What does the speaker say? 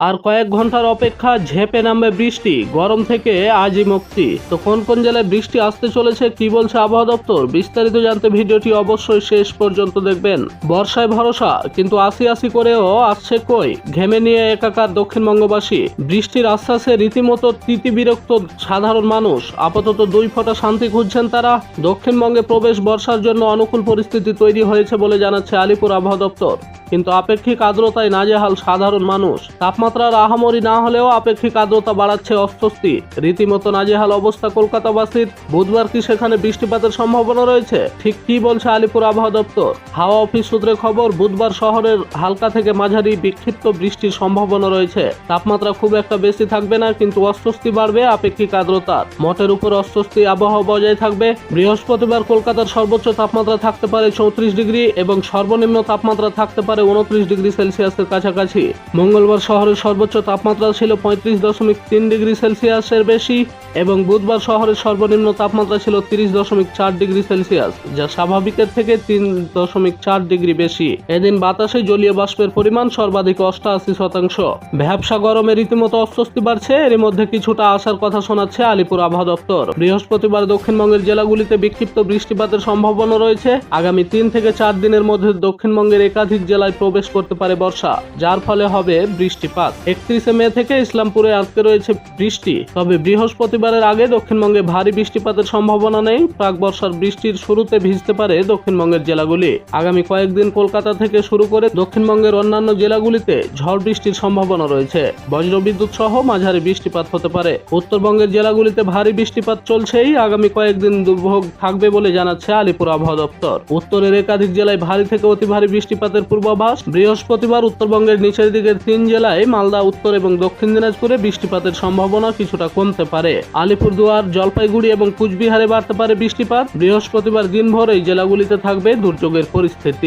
আর কয়েক ঘণ্টার অপেক্ষা ঝেপে নামবে বৃষ্টি, গরম থেকে আজই মুক্তি। তো কোন কোন জেলায় বৃষ্টি আসতে চলেছে, কি বলছে আবহাওয়া দপ্তর? বিস্তারিত জানতে ভিডিওটি অবশ্যই শেষ পর্যন্ত দেখবেন। বর্ষায় ভরসা, কিন্তু আসি আসি করেও আসছে কই? ঘেমে নিয়ে একাকার দক্ষিণবঙ্গবাসী, বৃষ্টির আশ্বাসে রীতিমতো তৃতি বিরক্ত সাধারণ মানুষ। আপাতত দুই ফোঁটা শান্তি খুঁজছেন তারা। দক্ষিণবঙ্গে প্রবেশ বর্ষার জন্য অনুকূল পরিস্থিতি তৈরি হয়েছে বলে জানাচ্ছে আলিপুর আবহাওয়া দপ্তর। কিন্তু আপেক্ষিক আর্দ্রতায় নাজেহাল সাধারণ মানুষ। তাপমাত্রার আহামরি না হলেও আপেক্ষিক আর্দ্রতা বাড়াচ্ছে অস্বস্তি। রীতিমতো নাজেহাল অবস্থা কলকাতাবাসীর। বুধবার কি সেখানে বৃষ্টিপাতের সম্ভাবনা রয়েছে? ঠিক কি বলছে আলিপুর আবহাওয়া দপ্তর? হাওয়া অফিস সূত্রে খবর, বুধবার শহরের হালকা থেকে মাঝারি বিক্ষিপ্ত বৃষ্টির সম্ভাবনা রয়েছে। তাপমাত্রা খুব একটা বেশি থাকবে না, কিন্তু অস্বস্তি বাড়বে আপেক্ষিক আর্দ্রতার। মঠের উপর অস্বস্তি আবহাওয়া বজায় থাকবে। বৃহস্পতিবার কলকাতার সর্বোচ্চ তাপমাত্রা থাকতে পারে চৌত্রিশ ডিগ্রি এবং সর্বনিম্ন তাপমাত্রা থাকতে পারে উনত্রিশ ডিগ্রি সেলসিয়াসের কাছাকাছি। মঙ্গলবার শহরের সর্বোচ্চ তাপমাত্রা ছিল পঁয়ত্রিশ দশমিক তিন ডিগ্রি সেলসিয়াসের বেশি এবং বুধবার শহরের সর্বনিম্ন তাপমাত্রা ছিল তিরিশ দশমিক চার ডিগ্রি সেলসিয়াস, যা স্বাভাবিকের থেকে তিন দশমিক চার ডিগ্রি বেশি। এদিন বাতাসে জলীয় বাষ্পের পরিমাণ সর্বাধিক অষ্টআশি শতাংশ। ভ্যাবসা গরমে রীতিমতো অস্বস্তি বাড়ছে এর মধ্যে কিছুটা আসার কথা শোনাচ্ছে আলিপুর আবহাওয়া দপ্তর। বৃহস্পতিবার দক্ষিণবঙ্গের জেলাগুলিতে বিক্ষিপ্ত বৃষ্টিপাতের সম্ভাবনা রয়েছে। আগামী তিন থেকে চার দিনের মধ্যে দক্ষিণবঙ্গের একাধিক জেলায় প্রবেশ করতে পারে বর্ষা, যার ফলে হবে বৃষ্টিপাত। একত্রিশে মে থেকে ইসলামপুরে আটকে রয়েছে বৃষ্টি, তবে বৃহস্পতিবারের আগে দক্ষিণবঙ্গে ভারী বৃষ্টিপাতের সম্ভাবনা নেই। প্রাক বর্ষার বৃষ্টির শুরুতে ভিজতে পারে দক্ষিণবঙ্গের জেলাগুলি। আগামী কয়েকদিন কলকাতা থেকে শুরু করে দক্ষিণবঙ্গের অন্যান্য জেলাগুলিতে ঝড় বৃষ্টির সম্ভাবনা রয়েছে। বজ্রবিদ্যুৎ সহ মাঝারি বৃষ্টিপাত হতে পারে। উত্তরবঙ্গের জেলাগুলিতে ভারী বৃষ্টিপাত চলছেই। আগামী কয়েকদিন দুর্ভোগ থাকবে বলে জানাচ্ছে আলিপুর আবহাওয়া দপ্তর। উত্তরের একাধিক জেলায় ভারী থেকে অতি ভারী বৃষ্টিপাতের পূর্বাভাস বৃহস্পতিবার উত্তরবঙ্গের নিচের দিকের তিন জেলায় মালদা, উত্তর এবং দক্ষিণ দিনাজপুরে বৃষ্টিপাতের সম্ভাবনা কিছুটা কমতে পারে। আলিপুরদুয়ার, জলপাইগুড়ি এবং কুচবিহারে বাড়তে পারে বৃষ্টিপাত। বৃহস্পতিবার দিনভর এই জেলাগুলিতে থাকবে দুর্যোগের পরিস্থিতি।